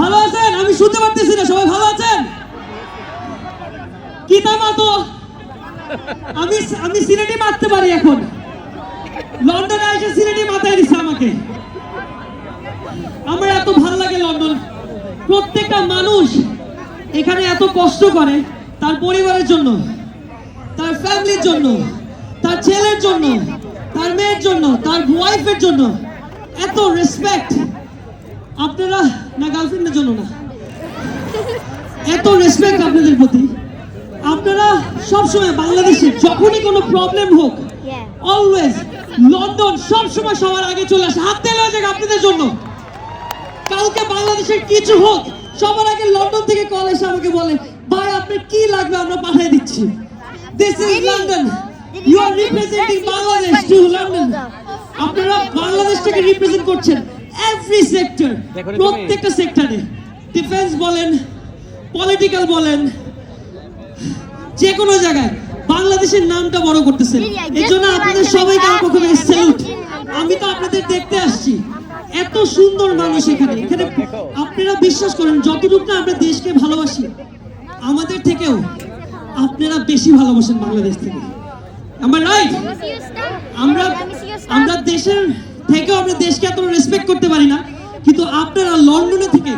ভালো আছেন? আমি শুনতে পারতেছি না, সবাই ভালো আছেন? কি নাম তো আমি আমি সিলেটি মারতে পারি এখন। লন্ডনে এসে সিলেটি মাথায় দিচ্ছে আমাকে। আমার এত ভালো লাগে লন্ডন। প্রত্যেকটা মানুষ এখানে এত কষ্ট করে, তার পরিবারের জন্য, তার ফ্যামিলির জন্য, তার ছেলের জন্য, তার মেয়ের জন্য, তার ওয়াইফের জন্য। এত রেসপেক্ট আপনারা না গার্লফ্রেন্ডের জন্য না। এত রেসপেক্ট আপনাদের প্রতি। আপনারা সবসময় বাংলাদেশে যখনই কোনো প্রবলেম হোক অলওয়েজ লন্ডন সবসময় সবার আগে চলে আসে। হাত তেলে যাক আপনাদের জন্য। কালকে বাংলাদেশের কিছু হোক সবার আগে লন্ডন থেকে কল এসে আমাকে বলে ভাই আপনার কি লাগবে? আমরা পাঠিয়ে দিচ্ছি। This is London you are representing Bangladesh to London আপনারা বাংলাদেশটাকে রিপ্রেজেন্ট করছেন। এভরি সেক্টর প্রত্যেকটা সেক্টরে ডিফেন্স বলেন পলিটিক্যাল বলেন যে কোনো জায়গায়। বাংলাদেশের নামটা বড় করতেছেন। এর জন্য আপনাদের সবাইকে আমার পক্ষ থেকে স্যালুট আমি তো আপনাদের দেখতে আসছি। এত সুন্দর মানুষ এখানে। এখানে আপনারা বিশ্বাস করেন যতটুকু না আমরা দেশকে ভালোবাসি আমাদের থেকেও আপনারা বেশি ভালোবাসেন বাংলাদেশ থেকে। আমার রাইট আমরা আমরা দেশের থেকেও আমরা দেশকে এত রেসপেক্ট করতে পারি না, কিন্তু আপনারা লন্ডনে থেকে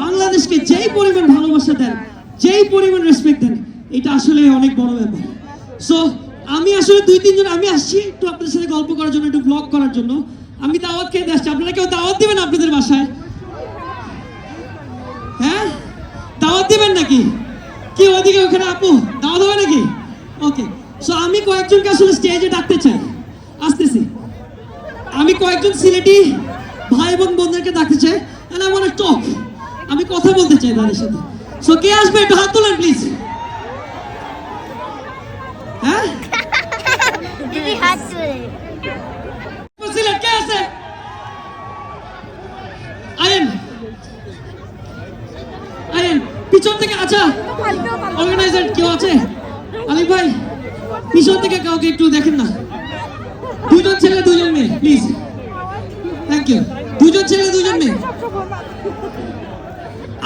বাংলাদেশকে যেই পরিমাণ ভালোবাসা দেন, যেই পরিমাণ রেসপেক্ট দেন, এটা আসলে অনেক বড় ব্যাপার। সো আমি আসলে দুই, তিনজন, আমি আসছি একটু আপনাদের সাথে গল্প করার জন্য, একটু ব্লগ করার জন্য। আমি দাওয়াত খেতে আসছি। আপনারা কেউ দাওয়াত দিবেন আপনাদের বাসায়? হ্যাঁ? দাওয়াত দিবেন নাকি? কি ওদিকে ওখানে আপু? দাওয়াত হবে নাকি? ওকে সো আমি কয়েকজনকে আসলে স্টেজে ডাকতে চাই। আসতেছি। আমি কয়েকজন সিলেটি ভাই এবং বোনদেরকে ডাকতে চাই want আমি কথা বলতে চাই তাদের সাথে। সো কে আসবে? একটু হাত তোলেন প্লিজ হ্যাঁ? দিদি হাত তুলে। সিলেট কে আছে? আয়েন আয়েন পিছন থেকে আচ্ছা। অর্গানাইজার কেউ আছে? আলিফ ভাই পিছন থেকে কাউকে একটু দেখেন না। দুজন ছেলে দুজন মেয়ে প্লিজ ইউ দুজন ছেলে, দুজন মেয়ে?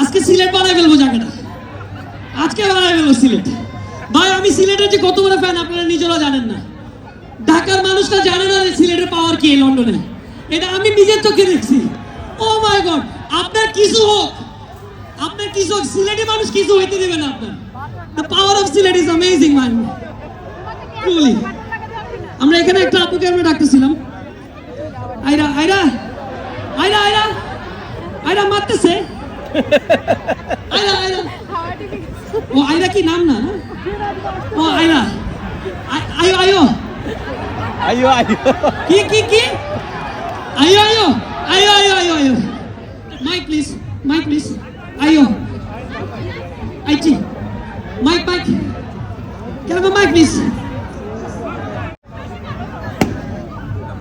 আজকে সিলেট বানায় ফেলব জায়গাটা। আজকে বানায় ফেলব সিলেট। ভাই, আমি সিলেটের যে কত বড় ফ্যান আপনারা নিজেরা জানেন না। ঢাকার মানুষটা জানে না যে সিলেটের পাওয়ার কি লন্ডনে। এটা আমি নিজের চোখে দেখছি। ও মাই গড, আপনার কিছু হোক। আপনার কিছু হোক সিলেটি মানুষ কিছু হইতে দেবে না আপনার। The power of Sylhet is amazing man আমরা এখানে একটা আপুকে আমরা ডাকতেছিলাম। আইরা আইরা। আইরা আইরা আইরা মারতেছে আইরা আইরা ও আইরা কি নাম না ও আইরা আই- আয়ো আয়ো Ayo, ayo. কি কি কি আয়ো আয়ো আয়ো আয়ো আয়ো আয়ো মাইক প্লিজ মাইক প্লিজ আয়ো IT mic mic Can I have a mic, please?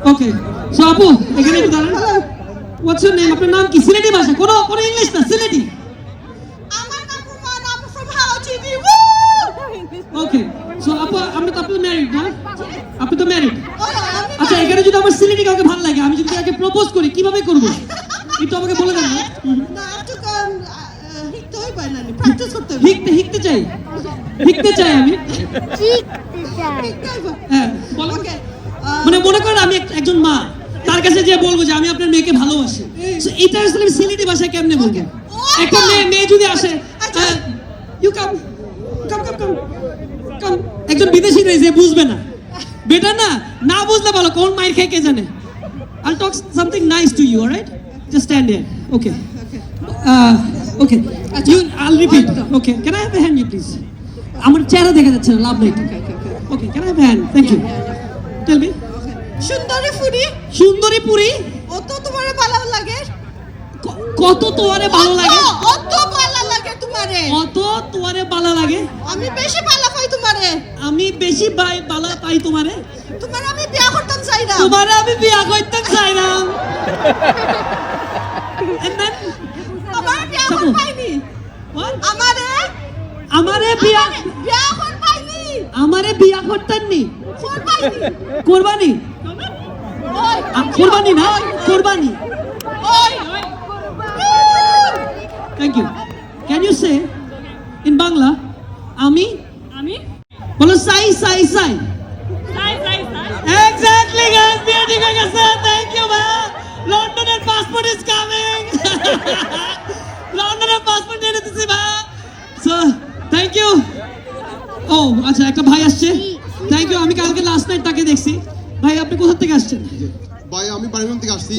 Okay. So, আপু, এখানে What's your name? আপনার নাম কি? সিলেটি ভাষা। কোনো কোনো ইংলিশ না, সিলেটি। আমার নাম রুমান আমি from Hello TV Woo! Okay. আপু, আমরা তো আপনি married, না? আপনি তো আমি আচ্ছা, এখানে যদি আমার সিলেটি কাউকে ভালো লাগে, আমি যদি তাকে propose করি, কীভাবে করব? একটু আমাকে বলে দেন না? হিকতে হিকতে চাই হিকতে চাই আমি হ্যাঁ বলো মানে মনে করেন আমি একজন মা তার কাছে যে বলব যে আমি আপনার মেয়েকে ভালোবাসি এটা আসলে আমি সিলেটি ভাষায় কেমনে বলব একটা মেয়ে মেয়ে যদি আসে। ইউ কাম কাম কাম কাম কাম একজন বিদেশি নেই যে বুঝবে না বেটার না না বুঝলে ভালো কোন মাইর খেয়ে কে জানে I'll talk something nice to you, alright? Just stand there. Okay. Uh, okay. You, I'll repeat. Okay. Can I have a hand, you please? আমার চেহারা দেখা যাচ্ছে না লাভ নেই okay can I have hand thank you tell me সুন্দরী ফুরি। সুন্দরী পুরি? অত তোমারে ভালো লাগে? কত তোমারে ভালো লাগে? অত- অত ভালো লাগে তোমারে। কত তোমারে ভালো লাগে? আমি বেশি ভালো পাই তোমারে। আমি বেশি বাই বালা পাই তোমারে? তোমার আমি বিয়া করতাম চাই না তোমারে আমি বিয়া করতে চাই না আমার বিয়া। পাইনি। আমারে আমারে বিয়া বিয়া পাইনি। আমারে বিয়া করতেন নি কর কোরবানি? কোরবানি না কোরবানি। Thank you can you say in Bangla আমি আমি বলো সাই সাই সাই সাই সাই সাই এক্স্যাক্টলি গাইস বিয়ে ঠিক হয়ে গেছে। থ্যাংক ইউ ভাইয়া লন্ডনের পাসপোর্ট ইজ কামিং লন্ডনের পাসপোর্ট নিয়ে নিতেছি ভাইয়া সো থ্যাংক ইউ ও আচ্ছা একটা ভাই আসছে। থ্যাংক ইউ আমি কালকে লাস্ট নাইট তাকে দেখছি। ভাই আপনি কোথা থেকে আসছেন? ভাই আমি বাড়িগ্রাম থেকে আসছি।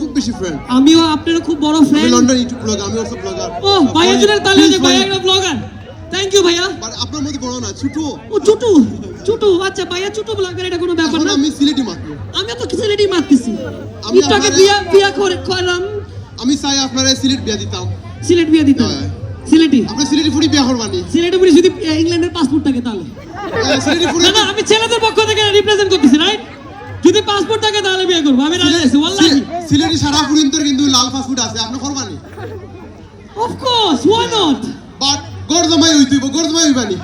খুব বেশি ফ্রেন্ড আমিও আপনার খুব বড় ফ্রেন্ড লন্ডন ইউটিউব ব্লগার আমি অলসো ব্লগার ও তাহলে যে ভাই একটা ব্লগার থ্যাংক ইউ ভাইয়া। আপনার মধ্যে বড় না ছোট। ও চুটু চুটু আচ্ছা ভাইয়া চুটু ব্লগার এটা কোনো ব্যাপার না। আমি সিলেটি মাত্র। আমিও তো সিলেটি আমি বিয়া বিয়া করে করলাম। আমি চাই আপনারা সিলেট বিয়া দিতাম। সিলেট বিয়া দিতাম। হ্যাঁ। সিলেটি আপনি সিলেটি ফুড়ি বিয়া করবানি সিলেটে পুরি যদি ইংল্যান্ডের পাসপোর্ট থাকে তাহলে। সিলেটি ফুড়ি না না আমি ছেলেদের পক্ষ থেকে রিপ্রেজেন্ট করতেছি রাইট যদি পাসপোর্ট থাকে তাহলে বিয়ে করব। আমি রাজি আছি ওয়াল্লাহি। সিলেটি সারা ফুড়িন্তর কিন্তু লাল ফাস্টফুড আছে আপনি করবানি? Of course why not but গড় জমাই হইতুইব গড় জমাই হইবানি।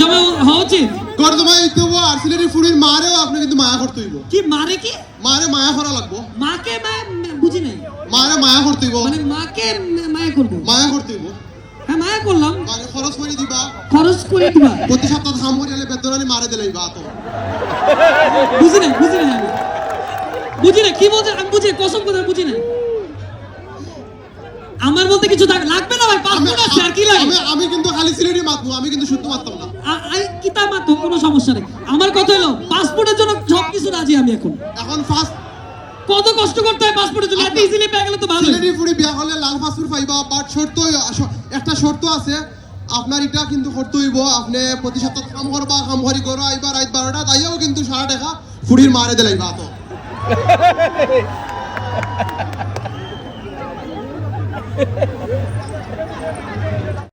জমা হওয়া উচিত? গড় জমাই হইতুইব আর সিলেটি ফুড়ির মারেও আপনি কিন্তু মায়া করতেইব কি মারে কি? মারে মায়া করা লাগবো। মাকে মা- মা- বুঝি নাই। মারে মায়া করতেইব মানে মাকে মায়া করব। মায়া করতেইব হ্যাঁ মায়া করলাম। মানে খরচ করে দিবা। খরচ করে দিবা। প্রতি সপ্তাহ খাম করিলে বেতনানি মারে দিলেইবা তো বুঝি নাই বুঝি নাই আমি। বুঝি না কি বলছেন আমি বুঝি না, কসম কথা বুঝি না আমার বলতে কিছু লাগবে না ভাই আমি পাসপোর্ট আছে আর কি লাগে? আমি আমি কিন্তু খালি সিলেটি মাতবো আমি কিন্তু শুদ্ধ মারতাম না। আই কোনো সমস্যা নেই। আমার কথা হলো পাসপোর্টের জন্য সব কিছু রাজি আমি এখন। এখন ফার্স্ট কত কষ্ট করতে হয় পাসপোর্টের জন্য? এত ইজিলি পেয়ে গেলে তো ভালো সিলেটি ফুড়ি বিয়া হলে লাল পাসপোর্ট পাইবা বাট শর্ত একটা শর্ত আছে। আপনার এটা কিন্তু করতে হইব। আপনি প্রতি সপ্তাহ কাম করবা কাম করি করো আইবা রাত বারোটা তাইও কিন্তু সারা টাকা ফুড়ির মারে দিলাইবা তো।